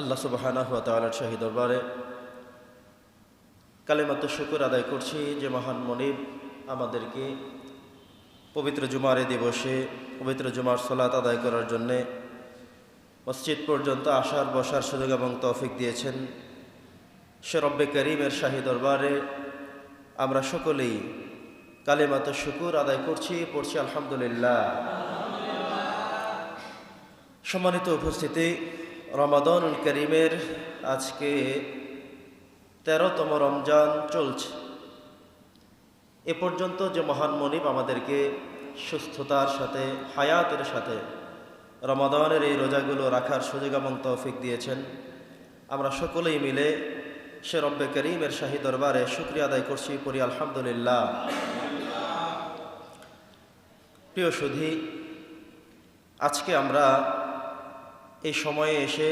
আল্লাহ তালার শাহী দরবারে কালেমাত শুকুর আদায় করছি যে মহান মনিব আমাদেরকে পবিত্র জুমার দিবসে, পবিত্র জুমার সলাত আদায় করার জন্যে মসজিদ পর্যন্ত আসার, বসার সুযোগ এবং তৌফিক দিয়েছেন। সে রব্বে করিমের শাহী দরবারে আমরা সকলেই কালেমাত শুকুর আদায় করছি, পড়ছি আলহামদুলিল্লাহ। সম্মানিত উপস্থিতি রমাদনুল করিমের আজকে তেরোতম রমজান চলছে। এ পর্যন্ত যে মহান মনিব আমাদেরকে সুস্থতার সাথে, হায়াতের সাথে রমাদানের এই রোজাগুলো রাখার সুযোগ এবং তৌফিক দিয়েছেন। আমরা সকলেই মিলে সে রব্বে করিমের শাহী দরবারে শুক্রিয়া আদায় করছি, পড়ি আলহামদুলিল্লাহ। প্রিয় সুধী, আজকে আমরা এই সময়ে এসে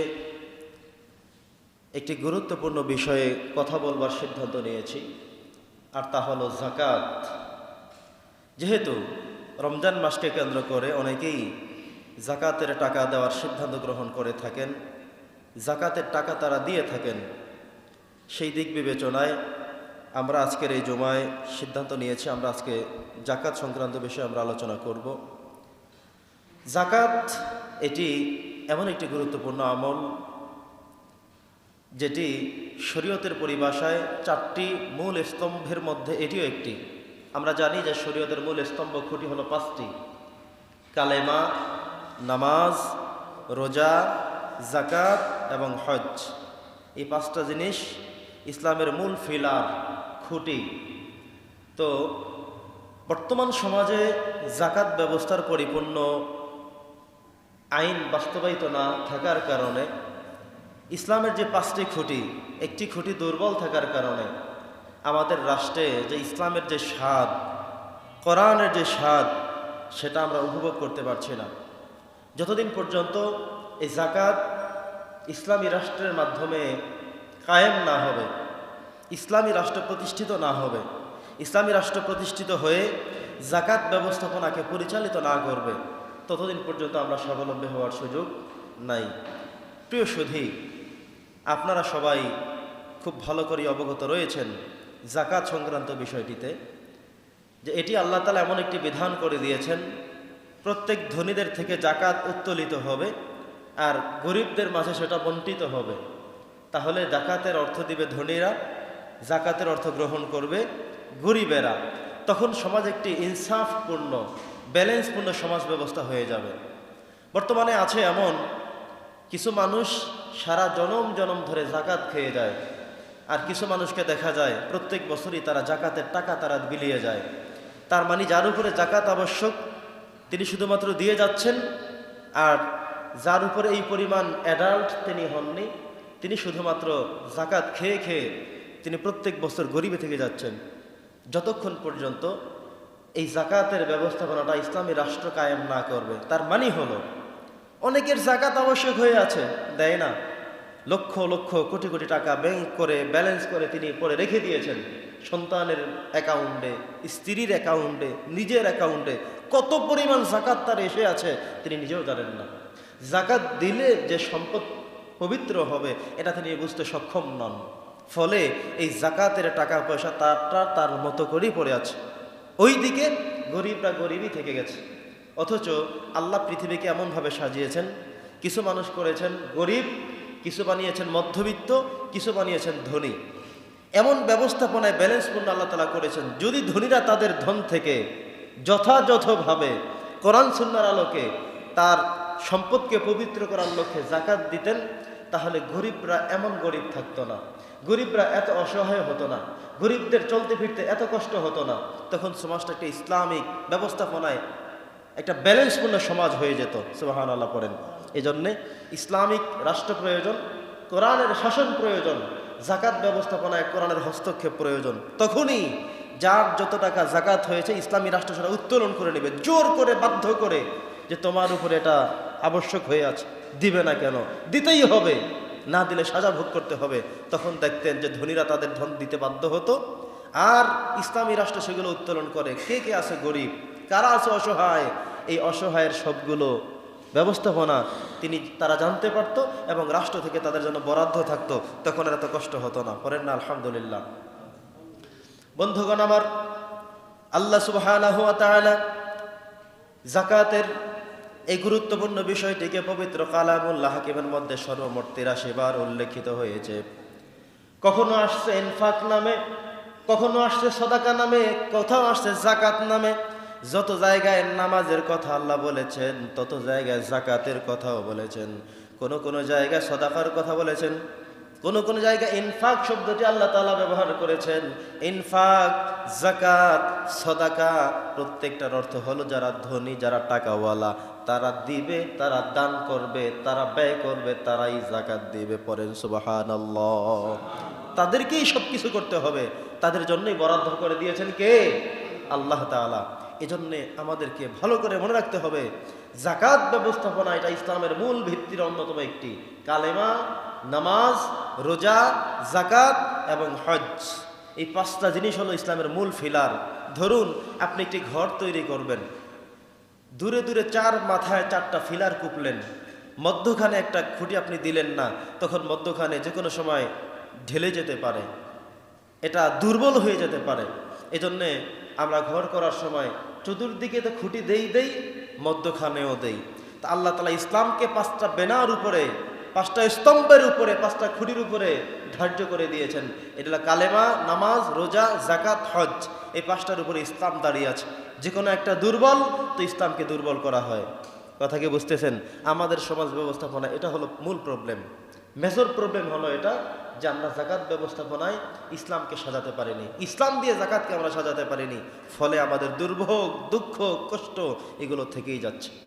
একটি গুরুত্বপূর্ণ বিষয়ে কথা বলবার সিদ্ধান্ত নিয়েছি, আর তা হলো জাকাত যেহেতু রমজান মাসকে কেন্দ্র করে অনেকেই জাকাতের টাকা দেওয়ার সিদ্ধান্ত গ্রহণ করে থাকেন জাকাতের টাকা তারা দিয়ে থাকেন, সেই দিক বিবেচনায় আমরা আজকের এই জমায় সিদ্ধান্ত নিয়েছি, আমরা আজকে জাকাত সংক্রান্ত বিষয়ে আমরা আলোচনা করব। জাকাত এটি এমন একটি গুরুত্বপূর্ণ আমল, যেটি শরীয়তের পরিভাষায় চারটি মূল স্তম্ভের মধ্যে এটিও একটি। আমরা জানি যে শরীয়তের মূল স্তম্ভ খুঁটি হলো পাঁচটি। কালেমা, নামাজ, রোজা জাকাত এবং হজ এই পাঁচটা জিনিস ইসলামের মূল ফিলার, খুঁটি। তো বর্তমান সমাজে জাকাত ব্যবস্থার পরিপূর্ণ আইন বাস্তবায়িত না থাকার কারণে, ইসলামের যে পাঁচটি খুঁটি, একটি খুঁটি দুর্বল থাকার কারণে আমাদের রাষ্ট্রে যে ইসলামের যে স্বাদ, কোরআনের যে স্বাদ, সেটা আমরা উপভোগ করতে পারছি না। যতদিন পর্যন্ত এই জাকাত ইসলামী রাষ্ট্রের মাধ্যমে কায়েম না হবে, ইসলামী রাষ্ট্র প্রতিষ্ঠিত না হবে, ইসলামী রাষ্ট্র প্রতিষ্ঠিত হয়ে জাকাত ব্যবস্থাপনাকে পরিচালিত না করবে ততদিন পর্যন্ত আমরা স্বাবলম্বী হওয়ার সুযোগ নাই। প্রিয় সুধী, আপনারা সবাই খুব ভালো করে অবগত রয়েছেন জাকাত সংক্রান্ত বিষয়টিতে, যে এটি আল্লাহ তালা এমন একটি বিধান করে দিয়েছেন, প্রত্যেক ধনীদের থেকে জাকাত উত্তোলিত হবে আর গরিবদের মাঝে সেটা বন্টিত হবে। তাহলে জাকাতের অর্থ দিবে ধনীরা, জাকাতের অর্থ গ্রহণ করবে গরিবেরা। তখন সমাজ একটি ইনসাফপূর্ণ ব্যালেন্সপূর্ণ সমাজ ব্যবস্থা হয়ে যাবে। বর্তমানে আছে এমন কিছু মানুষ সারা জনম জনম ধরে জাকাত খেয়ে যায়। আর কিছু মানুষকে দেখা যায় প্রত্যেক বছরই তারা জাকাতের টাকা তারা বিলিয়ে যায়। তার মানে যার উপরে জাকাত আবশ্যক, তিনি শুধুমাত্র দিয়ে যাচ্ছেন। আর যার উপরে এই পরিমাণ অ্যাডাল্ট তিনি হননি, তিনি শুধুমাত্র জাকাত খেয়ে খেয়ে তিনি প্রত্যেক বছর গরিবে থেকে যাচ্ছেন। যতক্ষণ পর্যন্ত এই জাকাতের ব্যবস্থাপনাটা ইসলামী রাষ্ট্র কায়েম না করবে। তার মানে হলো, অনেকের জাকাত আবশ্যক হয়ে আছে, দেয় না। লক্ষ লক্ষ কোটি কোটি টাকা ব্যাংক করে ব্যালেন্স করে তিনি পরে রেখে দিয়েছেন। সন্তানের অ্যাকাউন্টে স্ত্রীর অ্যাকাউন্টে নিজের অ্যাকাউন্টে কত পরিমাণ জাকাত তার এসে আছে, তিনি নিজেও জানেন না। জাকাত দিলে যে সম্পদ পবিত্র হবে, এটা তিনি বুঝতে সক্ষম নন। ফলে এই জাকাতের টাকা পয়সা তারটা তার মতো করেই পড়ে আছে। ওই দিকে গরিবরা গরিবই থেকে গেছে। অথচ আল্লাহ পৃথিবীকে এমনভাবে সাজিয়েছেন, কিছু মানুষ করেছেন গরিব, কিছু বানিয়েছেন মধ্যবিত্ত, কিছু বানিয়েছেন ধনী। এমন ব্যবস্থাপনায় ব্যালেন্সপূর্ণ আল্লাহ তালা করেছেন, যদি ধনীরা তাদের ধন থেকে যথাযথভাবে কোরআন সুন্নার আলোকে তার সম্পদকে পবিত্র করার লক্ষ্যে জাকাত দিতেন, তাহলে গরিবরা এমন গরিব থাকতো না। গরিবরা এত অসহায় হতো না। গরিবদের চলতে ফিরতে এত কষ্ট হতো না। তখন সমাজটা একটা ইসলামিক ব্যবস্থাপনায় একটা ব্যালেন্সপূর্ণ সমাজ হয়ে যেত সুবাহান আল্লাহ পড়েন। এই জন্যে ইসলামিক রাষ্ট্র প্রয়োজন, কোরআনের শাসন প্রয়োজন জাকাত ব্যবস্থাপনায় কোরআনের হস্তক্ষেপ প্রয়োজন। তখনই যার যত টাকা জাকাত হয়েছে, ইসলামী রাষ্ট্র সেটা উত্তোলন করে নেবে, জোর করে বাধ্য করে যে তোমার উপরে এটা আবশ্যক হয়ে আছে, দিবে না কেন? দিতেই হবে। না দিলে সাজা ভোগ করতে হবে, তখন দেখতেন যে ধনীরা তাদের ধন দিতে বাধ্য হতো। আর ইসলামী রাষ্ট্র সেগুলো উত্তোলন করে। কে কে আছে গরিব? কারা আছে অসহায়? এই অসহায়ের সবগুলো ব্যবস্থাপনা তিনি, তারা জানতে পারতো এবং রাষ্ট্র থেকে তাদের জন্য বরাদ্দ থাকতো। তখন এত কষ্ট হতো না। পরের না, আলহামদুলিল্লাহ। বন্ধুগণ আমার, আল্লাহ তাআলা জাকাতের এই গুরুত্বপূর্ণ বিষয়টিকে পবিত্র কালামুল্লাহ হাকিমের মধ্যে সর্বমোট তিরাশি বার উল্লেখিত হয়েছে। কখনো আসছে ইনফাক নামে, কখনো আসছে সদাকা নামে, কোথাও আসছে জাকাত নামে। যত জায়গায় নামাজের কথা আল্লাহ বলেছেন, তত জায়গায় জাকাতের কথাও বলেছেন। কোনো কোনো জায়গায় সদাকার কথা বলেছেন। কোন কোন জায়গায় ইনফাক শব্দটি আল্লাহ তাআলা ব্যবহার করেছেন। ইনফাক জাকাত সদাকা প্রত্যেকটার অর্থ হলো যারা ধনী, যারা টাকাওয়ালা, তারা দিবে, তারা দান করবে, তারা ব্যয় করবে, তারাই জাকাত দিবে পরেন সুবহানাল্লাহ। তাদেরকেই সব কিছু করতে হবে। তাদের জন্যই বরাদ্দ করে দিয়েছেন কে? আল্লাহ তাআলা। এজন্যে আমাদেরকে ভালো করে মনে রাখতে হবে। জাকাত ব্যবস্থাপনা, এটা ইসলামের মূল ভিত্তির অন্যতম একটি কালেমা। নামাজ, রোজা জাকাত এবং হজ এই পাঁচটা জিনিস হলো ইসলামের মূল ফিলার। ধরুন, আপনি একটি ঘর তৈরি করবেন। দূরে দূরে চার মাথায় চারটা ফিলার কুপলেন। মধ্যখানে একটা খুঁটি আপনি দিলেন না, তখন মধ্যখানে যে কোনো সময় ঢেলে যেতে পারে। এটা দুর্বল হয়ে যেতে পারে। এজন্যে আমরা ঘর করার সময় চতুর্দিকে তো খুঁটি দেই দেই, মধ্যখানেও দেই। তা আল্লাহ তালা ইসলামকে পাঁচটা বেনার উপরে, পাঁচটা স্তম্ভের উপরে, পাঁচটা খুঁটির উপরে ধার্য করে দিয়েছেন। এটা কালেমা, নামাজ, রোজা জাকাত হজ এই পাঁচটার উপরে ইসলাম দাঁড়িয়ে আছে। যে কোনো একটা দুর্বল, তো ইসলামকে দুর্বল করা হয়। কথাকে বুঝতেছেন? আমাদের সমাজ ব্যবস্থাপনা, এটা হলো মূল প্রবলেম মেজর প্রবলেম হলো এটা যে আমরা জাকাত ব্যবস্থাপনায় ইসলামকে সাজাতে পারিনি। ইসলাম দিয়ে জাকাতকে আমরা সাজাতে পারিনি। ফলে আমাদের দুর্ভোগ, দুঃখ, কষ্ট এগুলো থেকেই যাচ্ছে।